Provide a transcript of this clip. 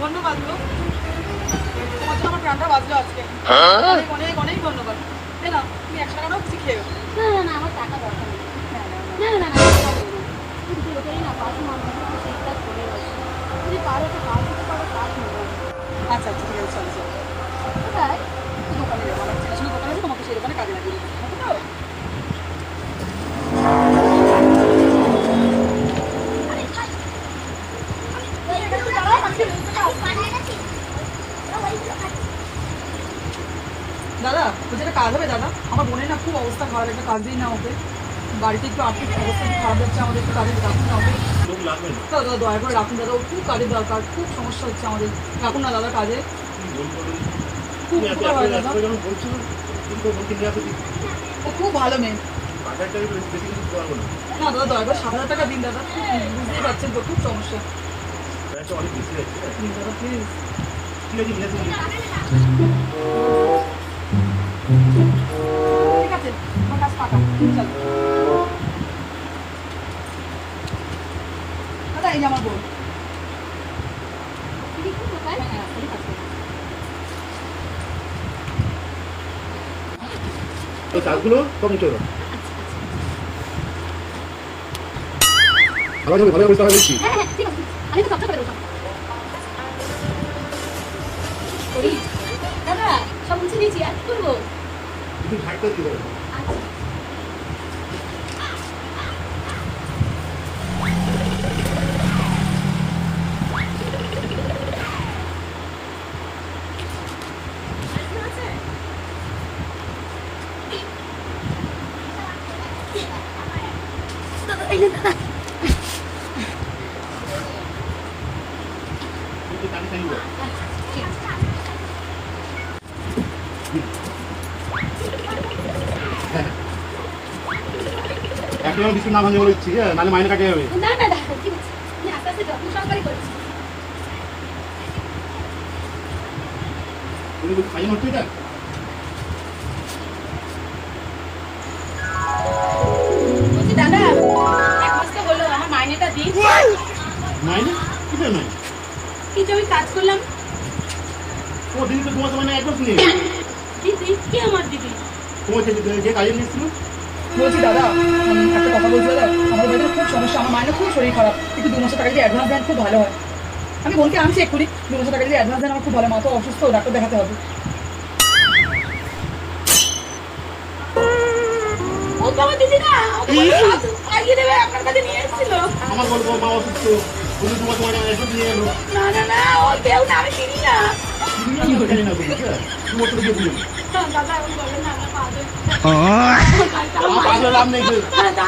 ধন্যবাদ গো তোমার জন্য আমার প্রাণটা বাঁচলো আজকে। অনেক অনেক অনেক ধন্যবাদ। না তুমি একশো টাকা শিখে না না না আমার টাকা দরকার নেই না না না না টাকা দেবো না। কিন্তু ওটাই না পাশে মানুষ সেইটা করে রয়েছে যদি পারো তো কাজ দিতে পারো কাজ নেব আচ্ছা আচ্ছা ঠিক আছে চলো চলো কোথায় দোকানে যাব আমার চেনাশোনা দোকান আছে তোমাকে সেই দোকানে কাজে লাগিয়ে দেবো হবে তো? দাদা বলছি একটা কাজ হবে দাদা আমার বোনের না খুব অবস্থা খারাপ একটা কাজ দিই না ওকে। বাড়িতে একটু আর্থিক অবস্থা খারাপ হচ্ছে আমাদের একটু কাজে রাখুন না ওকে। লোক লাগবে না। দাদা দয়া করে রাখুন দাদা ও খুব কাজের দরকার খুব সমস্যা হচ্ছে আমাদের। রাখুন না দাদা কাজে। খুব উপকার হয় দাদা। ও খুব ভালো মেয়ে। না। দাদা দয়া করে সাত হাজার টাকা দিন দাদা খুব বুঝতেই পারছেন তো খুব সমস্যা। দাদা প্লিজ ঠিক আছে ঠিক আছে আমার কাজ ফাঁকা চলো। দাদা এই যে আমার বোন হ্যাঁ হ্যাঁ কাজগুলো সব ভালো হবে ভালো হবে তাহলে বলছি হ্যাঁ আছে। আমি তো সবটা করি। দাদা সব মুছে দিয়েছি আর কি করব? তুমি ঝাড়টা দিয়ে দেবে আচ্ছা দাদা এই যে দাদা তুমি টানি টানি দাও ঠিক একটা বিস্কুট না ভাঙে বলে দিচ্ছি হ্যাঁ নাহলে মাইনে কাটে যাবে। না না না ঠিক আছে। আমি আস্তে আস্তে যত্ন সহকারে করছি। তুমি বলছি খাইয়ে হচ্ছে এটা বলছি দাদা এক মাস তো হলো আমার মাইনেটা মাইনে? কিসের মাইনে? কিছু আমি কাজ করলাম? ও দিদি তো তোমার তো একদম নেই। দিদি কে আমার দিদি? তোমার যে যে কাজে নিয়েছিল বলছি দাদা একটা কথা বলছি দাদা আমার বাড়িতে খুব সমস্যা আমার মায়ের না খুব শরীর খারাপ। একটু দু মাসের টাকা যদি অ্যাডভান্স দেন খুব ভালো হয়। আমি বোনকে আমি চেক করি দু মাসের টাকা যদি অ্যাডভান্স দেন আমার খুব ভালো মা তো অসুস্থ ডাক্তার দেখাতে হবে। আমার বলব মা অসুস্থ বলে তোমার তোমার একদম নিয়ে এলো। না না না ও কেউ না আমি চিনি না। হ্যাঁ। দাদা